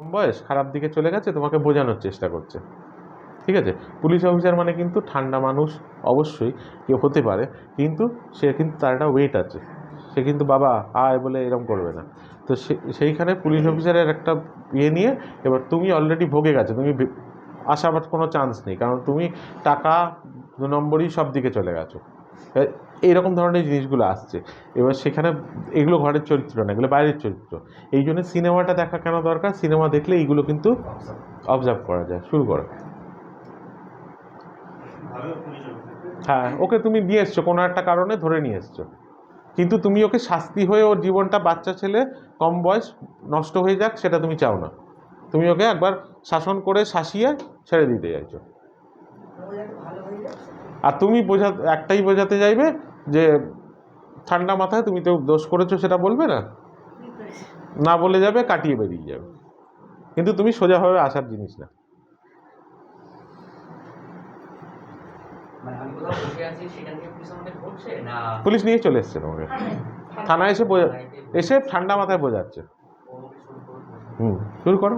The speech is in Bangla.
বয়স খারাপ দিকে চলে গেছে তোমাকে বোঝানোর চেষ্টা করছে। ঠিক আছে? পুলিশ অফিসার মানে কিন্তু ঠান্ডা মানুষ অবশ্যই কেউ হতে পারে কিন্তু সে কিন্তু তার একটা ওয়েট আছে। সে কিন্তু বাবা আয় বলে এরকম করবে না। তো সে সেইখানে পুলিশ অফিসারের একটা ইয়ে নিয়ে এবার তুমি অলরেডি ভোগে গেছো তুমি আসার কোনো চান্স নেই কারণ তুমি টাকা দু নম্বরই সব দিকে চলে গেছো। এইরকম ধরনের জিনিসগুলো আসছে। এবার সেখানে এগুলো ঘরের চরিত্র না, এগুলো বাইরের চরিত্র। এই জন্য সিনেমাটা দেখা কেন দরকার? সিনেমা দেখলে এইগুলো কিন্তু অবজার্ভ করা যায়, শুরু করো। হ্যাঁ ওকে তুমি নিয়ে এসছো, কোনো একটা কারণে ধরে নিয়ে এসছো। কিন্তু তুমি ওকে শাস্তি হয়ে ওর জীবনটা বাচ্চা ছেলে, কম বয়স, নষ্ট হয়ে যাক, সেটা তুমি চাও না। তুমি ওকে একবার শাসন করে শাসিয়ে ছেড়ে দিতে চাইছো। আর তুমি বোঝা একটাই বোঝাতে চাইবে যে ঠান্ডা মাথায় তুমি তো দোষ করেছ সেটা বলবে না? না বলে যাবে কাটিয়ে বেরিয়ে যাবে। কিন্তু তুমি সোজাভাবে আসার জিনিস না। মানে পুলিশ না? পুলিশ নিয়ে চলে এসছে তোমাকে। থানায় এসে বোঝা এসে ঠান্ডা মাথায় বোঝাচ্ছে। হুম শুরু করো।